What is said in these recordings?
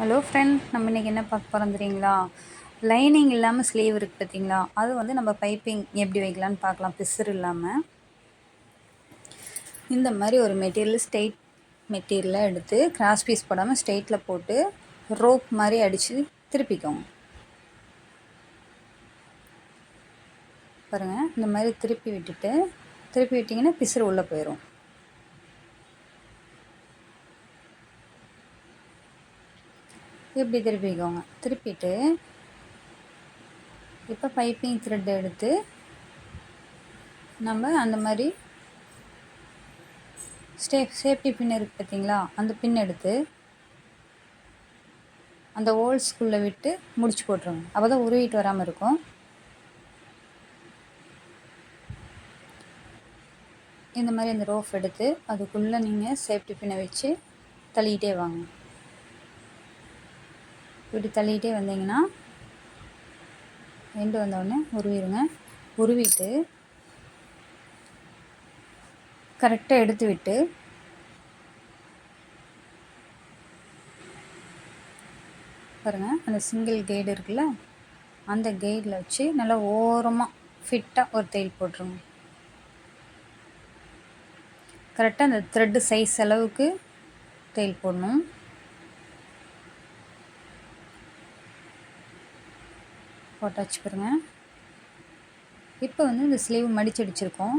Hello friend நம்ம இன்றைக்கி என்ன பார்க்க போகிறோம் தெரியுங்களா? லைனிங் இல்லாமல் ஸ்லீவ் இருக்குது பார்த்தீங்களா? அது வந்து நம்ம பைப்பிங் எப்படி வைக்கலான்னு பார்க்கலாம். பிசர் இல்லாமல் இந்த மாதிரி ஒரு மெட்டீரியல் ஸ்ட்ரெயிட் மெட்டீரியலாக எடுத்து கிராஸ் பீஸ் போடாமல் ஸ்ட்ரெயிட்டில் போட்டு ரோப் மாதிரி அடித்து திருப்பிக்கோங்க. பாருங்கள் இந்த மாதிரி திருப்பி விட்டுட்டு திருப்பி விட்டிங்கன்னா பிசுறு உள்ளே போயிடும் இப்படி திருப்பிக்கோங்க. திருப்பிட்டு இப்போ பைப்பிங் த்ரெட் எடுத்து நம்ம அந்த மாதிரி ஸ்டே சேஃப்டி பின் இருக்குது பார்த்தீங்களா அந்த பின் எடுத்து அந்த ஹோல்ஸ்குள்ளே விட்டு முடிச்சு போட்டுருங்க. அப்போ தான் உருவிட்டு வராமல் இருக்கும். இந்த மாதிரி அந்த ரோஃப் எடுத்து அதுக்குள்ளே நீங்கள் சேஃப்டி பின்னை வச்சு தள்ளிக்கிட்டே வாங்க. இப்படி தள்ளிகிட்டே வந்தீங்கன்னா எண்டு வந்தோடனே உருவிடுங்க. உருவிட்டு கரெக்டாக எடுத்து விட்டு பாருங்கள் அந்த சிங்கிள் கைடு இருக்குல்ல அந்த கைடில் வச்சு நல்லா ஓரமாக ஃபிட்டாக ஒரு தையல் போட்டுருங்க. கரெக்டாக அந்த த்ரெட்டு சைஸ் அளவுக்கு தையல் போடணும். போட்டாச்சு பாருங்கள் இப்போ வந்து இந்த ஸ்லீவ் மடிச்சடிச்சிருக்கோம்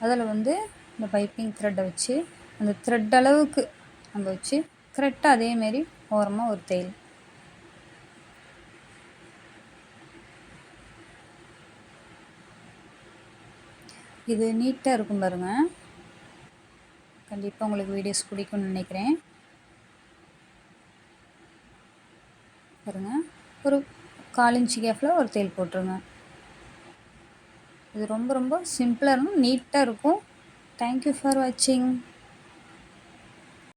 அதில் வந்து இந்த பைப்பிங் த்ரெட்டை வச்சு அந்த த்ரெட் அளவுக்கு நம்ம வச்சு கரெக்டாக அதேமாரி ஓரமாக ஒரு தையல் இது நீட்டாக இருக்கும் பாருங்கள் கண்டிப்பாக உங்களுக்கு வீடியோஸ் பிடிக்கும்னு நினைக்கிறேன். பாருங்கள் ஒரு கால் இன்ச்சு கேஃபில் ஒரு தேல் போட்டுருங்க. இது ரொம்ப ரொம்ப சிம்பிளாக இருக்கும் நீட்டாக இருக்கும். தேங்க்யூ ஃபார் வாட்சிங்